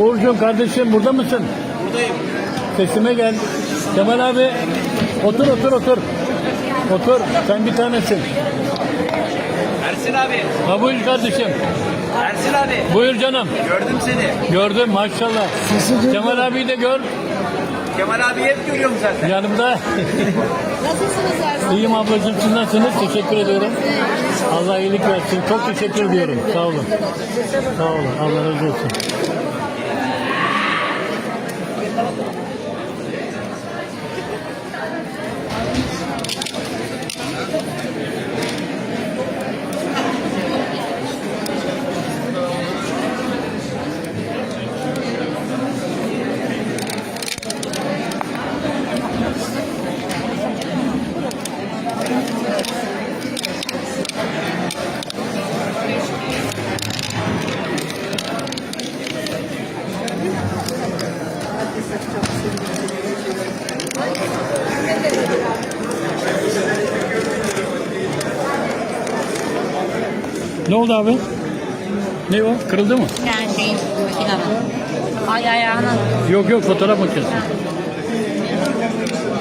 Uğurcuğum kardeşim burada mısın? Buradayım. Sesime gel. Kemal abi otur otur otur. Otur sen bir tanesin. Ersin abi. Ha buyur kardeşim. Ersin abi. Buyur canım. Gördüm seni. Gördüm maşallah. Kemal abiyi de gör. Kemal abi hep görüyorum zaten. Yanımda. Nasılsınız Ersin? İyiyim ablacığım siz nasılsınız? Teşekkür ediyorum. Allah iyilik versin. Çok teşekkür ediyorum. Sağ olun. Sağ olun. Allah razı olsun. Ne oldu abi? Ne o? Kırıldı mı? Yani şeyin makinenin. Ay ayağının. Yok yok fotoğraf makinesi. Thank you.